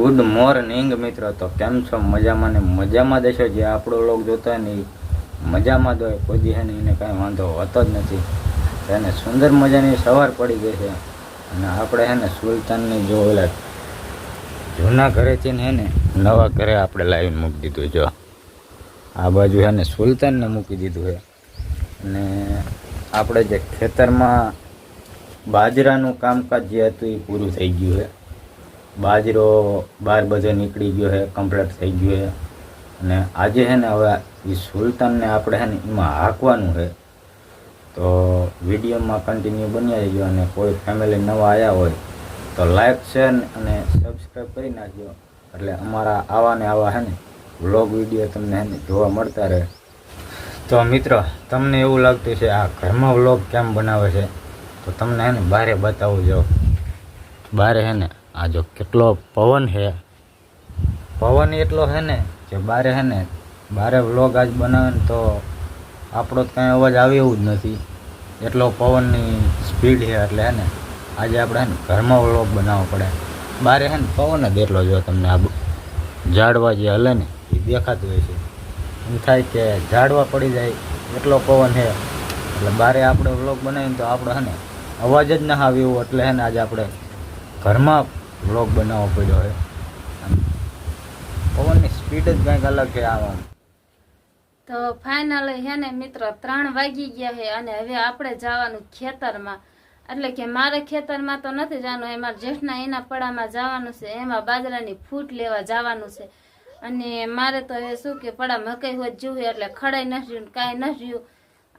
Good morning મિત્રો. તો કેમ છો? મજામાં ને મજામાં દેશો જે આપણો લોક જોતા ને એ મજામાં દો કોઈ હે ને એને કાંઈ વાંધો હોતો જ નથી. એને સુંદર મજાની સવાર પડી ગઈ છે. અને આપણે હે ને સુલતાનની જો ઓલા જૂના ઘરેથી ને હે ને નવા ઘરે આપણે લાવીને મૂકી દીધું જો આ બાજુ હે ને સુલતાનને મૂકી દીધું છે. અને આપણે જે ખેતરમાં બાજરાનું કામકાજ જે હતું એ પૂરું થઈ ગયું છે. બાજરો બાર બજે નીકળી ગયો છે કમ્પ્લીટ થઈ ગયો છે અને આજે છે ને હવે એ સુલતાનને આપણે છે ને એમાં હાંકવાનું છે તો વિડીયોમાં કન્ટિન્યુ બન્યા રહીજો અને કોઈ ફેમિલી નવા આવ્યા હોય તો લાઈક શેર અને સબસ્ક્રાઈબ કરી નાખજો. એટલે અમારા આવા ને આવા છે ને વ્લોગ વીડિયો તમને છે જોવા મળતા રહે. તો મિત્રો, તમને એવું લાગતું છે આ ઘરમાં વ્લોગ કેમ બનાવે છે? તો તમને હે ને બહારે બતાવું જો બારે હે ને આ જો કેટલો પવન છે પવન એટલો છે ને કે બારે હે ને, બારે વ્લોગ આજ બનાવે ને તો આપણો તો કાંઈ અવાજ આવે એવું જ નથી. એટલો પવનની સ્પીડ છે એટલે હે ને, આજે આપણે ને ઘરમાં વ્લોગ બનાવવો પડે. બારે હે ને પવન જ એટલો જો તમને આ ઝાડવા જે હલે ને, એ દેખાતું હોય છે. એમ થાય કે ઝાડવા પડી જાય એટલો પવન છે એટલે બારે આપણે વ્લોગ બનાવીને તો આપણે હે ને અવાજ જ ના આવે એવું એટલે હે ને આજે આપણે ઘરમાં વ્લોગ બનાવવો પડ્યો છે. પવનની સ્પીડ જ કંઈક અલગ છે આમ. તો ફાઇનલ હે ને મિત્રો, ત્રણ વાગી ગયા છે અને હવે આપણે જવાનું ખેતરમાં. એટલે કે મારે ખેતરમાં તો નથી જવાનું એમાં જેઠના એના પડામાં જવાનું છે, એમાં બાજરાની ફૂટ લેવા જવાનું છે. અને મારે તો એ શું કે પડા મકાઈ હોય જોવે એટલે ખડાઈ નથી રહ્યું ને કાંઈ નથી રહ્યું.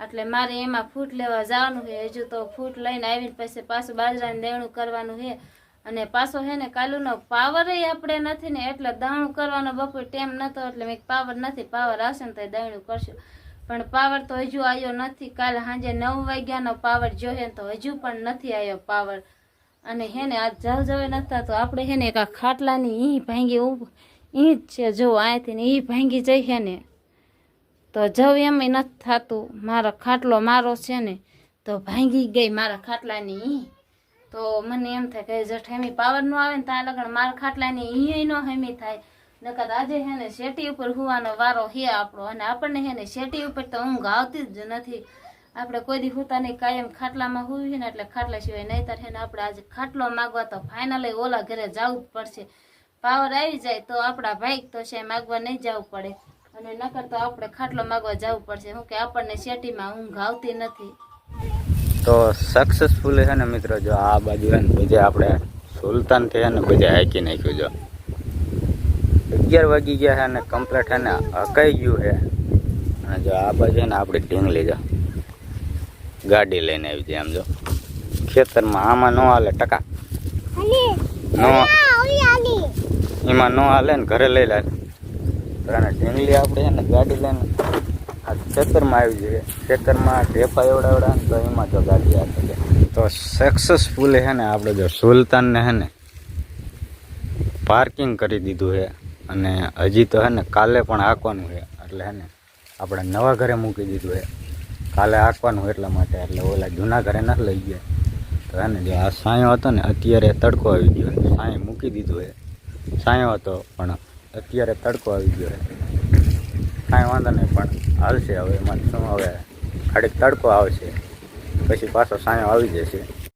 એટલે મારે એમાં ફૂટ લેવા જવાનું છે, હજુ તો ફૂટ લઈને આવીને પછી પાછું બાજરાનું દેણું કરવાનું છે. અને પાછો હે ને કાલુનો પાવર આપણે નથી ને એટલે દાણું કરવાનો બપોર ટેમ નતો એટલે મેં પાવર નથી પાવર આવશે ને તો દાણું કરશું. પણ પાવર તો હજુ આવ્યો નથી. કાલે સાંજે નવ વાગ્યાનો પાવર જોઈએ તો હજુ પણ નથી આવ્યો પાવર અને હે ને આજ જવ જવે નતા તો આપણે હે ને એક આ ખાટલાની ઈ ભાંગી ઈ જ છે જો અહીંથી ને ઈ ભાંગી જઈ હે ને. તો જવ એમ નથી થતું. મારો ખાટલો મારો છે ને, તો ભાંગી ગઈ મારા ખાટલાની ઈ તો મને એમ થાય કે જઠ હેમી પાવર નો આવે ને ત્યાં લગણ માર ખાટલાની ઈ નો હેમી થાય. નકર આજે હે ને શેટી ઉપર હુવાનો વારો હે આપણો અને આપણને હે ને શેટી ઉપર તો ઊંઘ આવતી જ નથી. આપણે કોઈ દી હોતા નહીં, કાયમ ખાટલામાં હોવી ને એટલે ખાટલા સિવાય નહીતર હે ને આપણે આજે ખાટલો માગવા તો ફાઇનલી ઓલા ઘરે જવું જ પડશે. પાવર આવી જાય તો આપણા ભાઈ તો છે માગવા નહીં જવું પડે. અને નકર તો આપણે ખાટલો માગવા જવું પડશે. શું કે આપણને શેટીમાં ઊંઘ આવતી નથી. તો સક્સેસફુલ છે ને મિત્રો જો આ બાજુ છે ને બીજે આપણે સુલતાન છે ને બીજે હાકી નાખ્યું જો. અગિયાર વાગી ગયા છે ને કમ્પ્લીટ છે ને હકાઈ ગયું છે. અને જો આ બાજુ ને આપણે ઢીંગલી જો. ગાડી લઈને આવી જાય આમ જો. ખેતરમાં આમાં ન હાલે ટકા. નો એમાં ન હાલે ને ઘરે લઈ લે. અને ઢીંગલી આપણે છે ને ગાડી લઈને આ ખેતરમાં આવી જઈએ. ખેતરમાં ઢેફા એવડા એવડા ને તો એમાં જો ગાડી આપે છે તો સક્સેસફુલ છે ને આપણે જો સુલતાનને છે ને પાર્કિંગ કરી દીધું છે અને હજી તો છે ને કાલે પણ હાંકવાનું છે એટલે છે ને આપણે નવા ઘરે મૂકી દીધું છે કાલે હાંકવાનું એટલા માટે, એટલે ઓલા જૂના ઘરે નથી લઈ ગયા. તો હે ને જો આ સાંયો હતો ને અત્યારે તડકો આવી ગયો સાંય મૂકી દીધું છે સાંયો હતો, પણ અત્યારે તડકો આવી ગયો વાંધો નહીં પણ હાલશે હવે એમાં શું હવે ખાડીક તડકો આવશે. પછી પાછો સાયો આવી જશે.